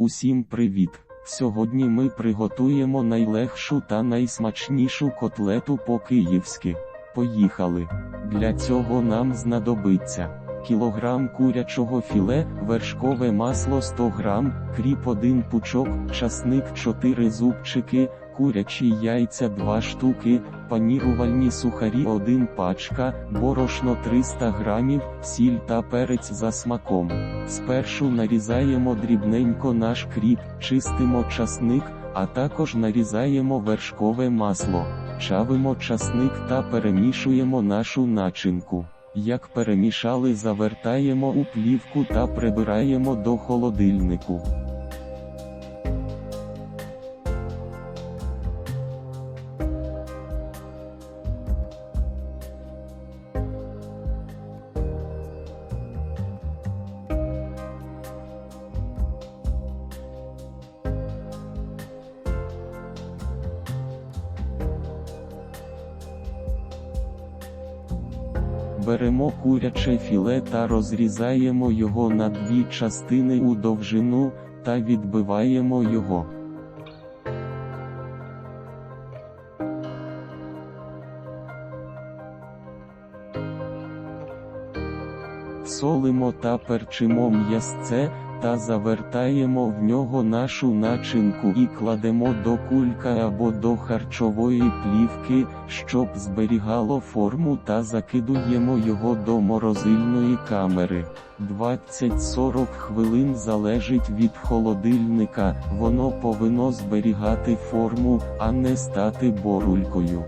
Усім привіт! Сьогодні ми приготуємо найлегшу та найсмачнішу котлету по-київськи. Поїхали! Для цього нам знадобиться кілограм курячого філе, вершкове масло 100 грам, кріп 1 пучок, часник 4 зубчики, курячі яйця 2 штуки, панірувальні сухарі 1 пачка, борошно 300 грамів, сіль та перець за смаком. Спершу нарізаємо дрібненько наш кріп, чистимо часник, а також нарізаємо вершкове масло. Чавимо часник та перемішуємо нашу начинку. Як перемішали, завертаємо у плівку та прибираємо до холодильнику. Беремо куряче філе та розрізаємо його на дві частини у довжину та відбиваємо його. Солимо та перчимо м'ясце та завертаємо в нього нашу начинку і кладемо до кулька або до харчової плівки, щоб зберігало форму та закидуємо його до морозильної камери. 20-40 хвилин залежить від холодильника, воно повинно зберігати форму, а не стати борулькою.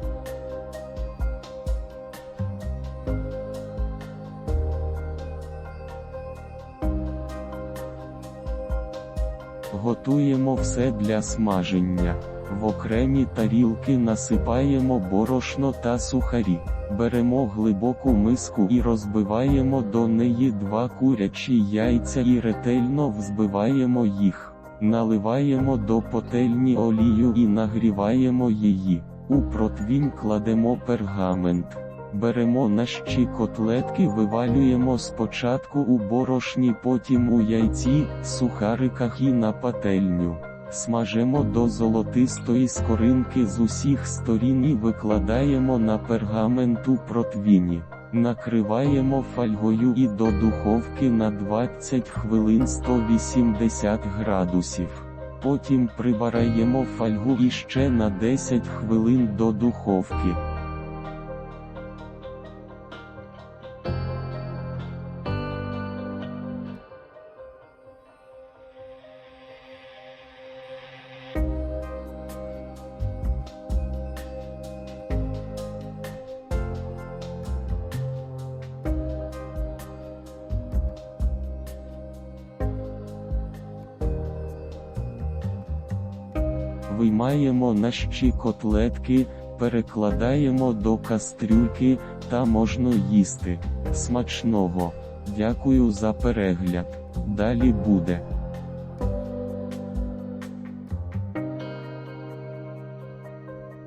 Готуємо все для смаження. В окремі тарілки насипаємо борошно та сухарі. Беремо глибоку миску і розбиваємо до неї два курячі яйця і ретельно взбиваємо їх. Наливаємо до потельні олію і нагріваємо її. У противінь кладемо пергамент. Беремо наші котлетки, вивалюємо спочатку у борошні, потім у яйці, сухариках і на пательню. Смажемо до золотистої скоринки з усіх сторін і викладаємо на пергаменту противіні. Накриваємо фольгою і до духовки на 20 хвилин 180 градусів. Потім прибираємо фольгу іще на 10 хвилин до духовки. Виймаємо наші котлетки, перекладаємо до кастрюльки та можна їсти. Смачного! Дякую за перегляд. Далі буде.